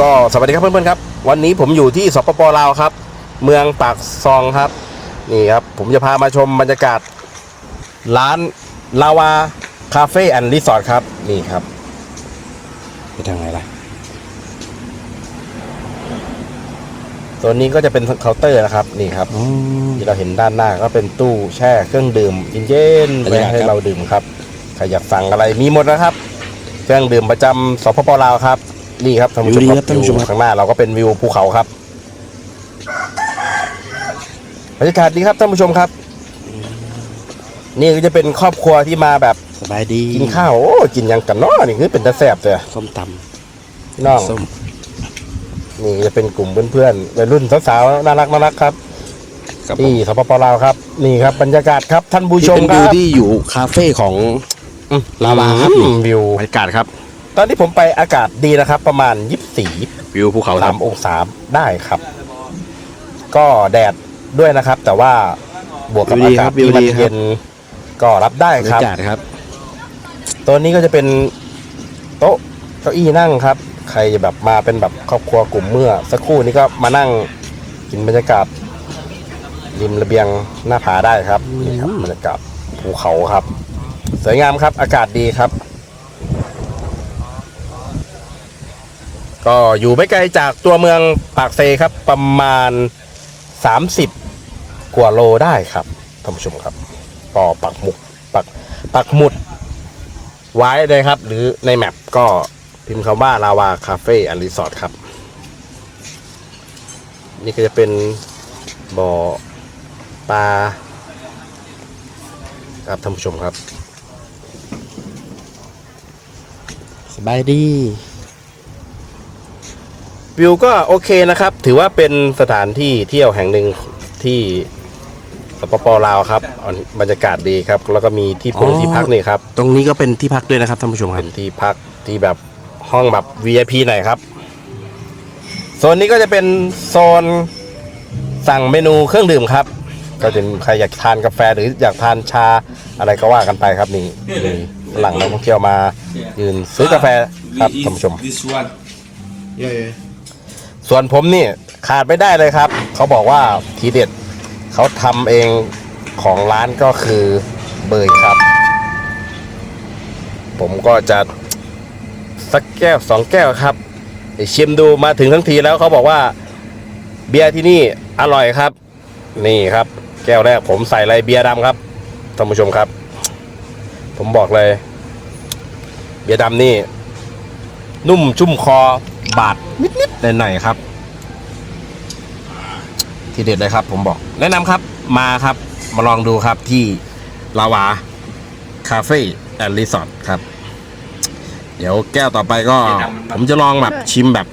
ก็สวัสดีครับเพื่อนๆครับ วันนี้ผมอยู่ที่สปปลาวครับ เมืองปากซองครับ นี่ครับ ผมจะพามาชมบรรยากาศ ร้านลาวาคาเฟ่แอนด์รีสอร์ทครับ นี่ครับไปทางไหนล่ะตัวนี้ก็จะเป็นเคาน์เตอร์นะครับ นี่ครับที่เราเห็นด้านหน้าก็เป็นตู้แช่เครื่องดื่มเย็นๆบรไว้รยากาศให้ครับเราดื่มครับใครอยากสั่งอะไรมีหมดนะครับ เครื่องดื่มประจำสปปลาวครับ นี่ครับท่านผู้ชมวิวดีคครัรับบท่านผู้ชมครับ ข้างหน้าเราก็เป็นวิวภูเขาครับบรรยากาศดีครับท่านผู้ชมครับ นี่ก็จะเป็นครอบครัวที่มาแบบสบายดีกินข้าวโอ้กินหยังกันเนาะนี่คือเป็นตาแสบเลยส้มตพี่น้องำส้มนี่จะเป็นกลุ่มเพื่อนๆวัยรุ่นสาวๆน่ารักน่ารักครับครับผมที่สปปลาวครับ นี่ครับบรรยากาศครับท่านผู้ชมนี่คเป็นวิวรับที่อยู่คาเฟ่ของอืมลาวาครับอืมวิวบรรยากาศครับ ตอนที่ผมไปอากาศดีนะครับ ประมาณยี่สิบสี่วิวภูเขาคสารับมองศาได้ครับ ก็แดดด้วยนะครับ แต่ว่าบวกกับวิวอาดีคการัศบวิวที่มันดีครับเย็นก็รับได้บรรครับยากาศครับ ตัวนี้ก็จะเป็นโต๊ะเก้าอี้นั่งครับ ใครจะแบบมาเป็นแบบครอบครัวกลุ่มเมื่อ สักครู่นี้ก็มานั่งกินบรรยากาศริมระเบียงหน้าผาได้ครับนี่ครับบรรยากาศภูเขาครับ สวยงามครับ อากาศดีครับ ก็อยู่ไม่ไกลจากตัวเมืองปากเซครับประมาณ 30 กว่าโลได้ครับท่านผู้ชมครับก็ปักหมุดปักปักหมุดไว้เลยครับ หรือในแมปก็พิมพ์คำว่าลาวาคาเฟ่แอนด์รีสอร์ทครับ นี่ก็จะเป็นบ่อปลาครับท่านผู้ชมครับสบายดี วิวก็โอเคนะครับ ถือว่าเป็นสถานที่เที่ยวแห่งหนึ่งที่สปปลาวครับบรรยากาศดีครับ แล้วก็มีที่พงอ๋อที่พักนี่ครับ ตรงนี้ก็เป็นที่พักด้วยนะครับท่านผู้ชมคเป็รับนที่พักที่แบบห้องแบบ VIP หน่อยครับโซนนี้ก็จะเป็นโซนสั่งเมนูเครื่องดื่มครับ ก็จะมีใครอยากทานกาแฟหรืออยากทานชาอะไรก็ว่ากันไปครับนี่มีหลังนักท่องเที่ยวมายืนซื้อกาแฟครับท่านผู้ชม This one. Yeah, yeah. ส่วนผมนี่ขาดไม่ได้เลยครับ เขาบอกว่าทีเด็ดเขาทำเองของร้านก็คือเบยครับ ผมก็จะสักแก้วสองแก้วครับชิมดูมาถึงทั้งทีแล้วเขาบอกว่า เบียร์ที่นี่อร่อยครับ นี่ครับ แก้วแรกผมใส่อะไรเบียร์ดำครับท่านผู้ชมครับ ผมบอกเลย เบียร์ดำนี่ นุ่มชุ่มคอ บาดนิดๆหน่อยๆครับ ทีเด็ดเลยครับ ผมบอก แนะนำครับมาครับ มาลองดูครับที่ลาวาคาเฟ่แอนด์รีสอร์ทครับ เดี๋ยวแก้วต่อไปก็ ผมจะลองแบบชิมแบบ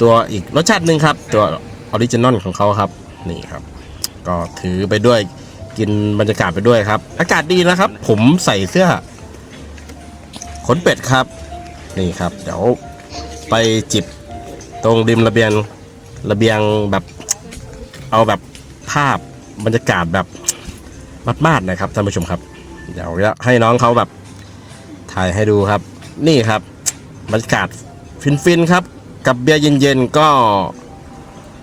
ตัวอีกรสชาติหนึ่งครับ ตัวออริจินอลของเขาครับ นี่ครับ ก็ถือไปด้วยกินบรรยากาศไปด้วยครับ อากาศดีนะครับ ผมใส่เสื้อขนเป็ดครับ นี่ครับ เดี๋ยว ไปจิบตรงริมระเบียงระเบียงแบบเอาแบบภาพบรรยากาศแบบมาดๆนะครับท่านผู้ชมครับ เดี๋ยวจะให้น้องเขาแบบถ่ายให้ดูครับ นี่ครับบรรยากาศฟินๆครับ กับเบียร์เย็นๆก็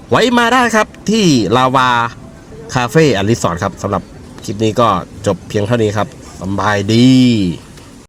ไว้มาได้ครับที่ลาวาคาเฟ่อนด์รีสอร์ทครับสำหรับคลิปนี้ก็จบเพียงเท่านี้ครับสบายดี